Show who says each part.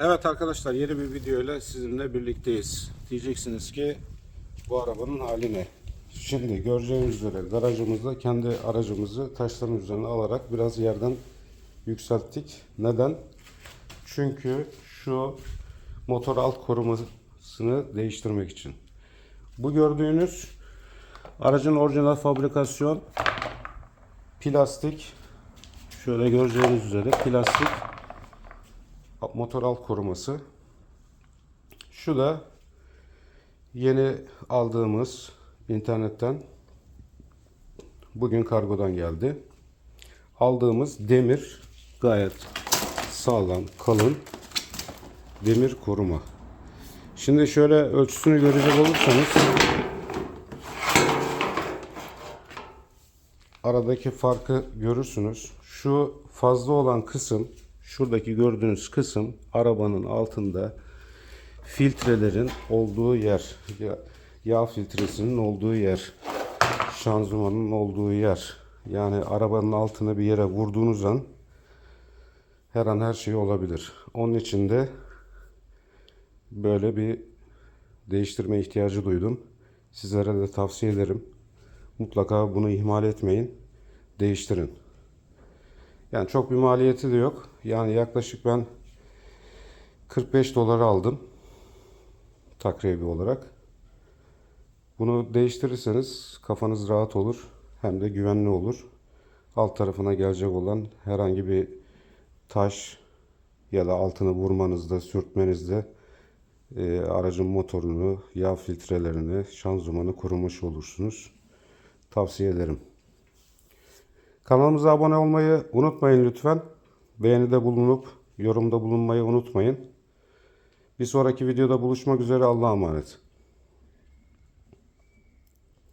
Speaker 1: Evet arkadaşlar yeni bir video ile sizinle birlikteyiz. Diyeceksiniz ki bu arabanın hali ne? Şimdi göreceğiniz üzere garajımızda kendi aracımızı taşların üzerine alarak biraz yerden yükselttik. Neden? Çünkü şu motor alt korumasını değiştirmek için. Bu gördüğünüz aracın orijinal fabrikasyon plastik şöyle göreceğiniz üzere plastik motor alt koruması. Şu da yeni aldığımız internetten bugün kargodan geldi. Aldığımız demir gayet sağlam, kalın demir koruma. Şimdi şöyle ölçüsünü görecek olursanız aradaki farkı görürsünüz. Şu fazla olan kısım, şuradaki gördüğünüz kısım arabanın altında filtrelerin olduğu yer, ya- yağ filtresinin olduğu yer, şanzımanın olduğu yer. Yani arabanın altına bir yere vurduğunuz an her an her şey olabilir. Onun için de böyle bir değiştirme ihtiyacı duydum. Sizlere de tavsiye ederim. Mutlaka bunu ihmal etmeyin. Değiştirin. Yani çok bir maliyeti de yok. Yani yaklaşık ben 45 dolara aldım. Takribi olarak. Bunu değiştirirseniz kafanız rahat olur. Hem de güvenli olur. Alt tarafına gelecek olan herhangi bir taş ya da altını vurmanızda, sürtmenizde e, aracın motorunu, yağ filtrelerini, şanzımanı kurumuş olursunuz. Tavsiye ederim. Kanalımıza abone olmayı unutmayın lütfen. Beğenide bulunup yorumda bulunmayı unutmayın. Bir sonraki videoda buluşmak üzere Allah'a emanet.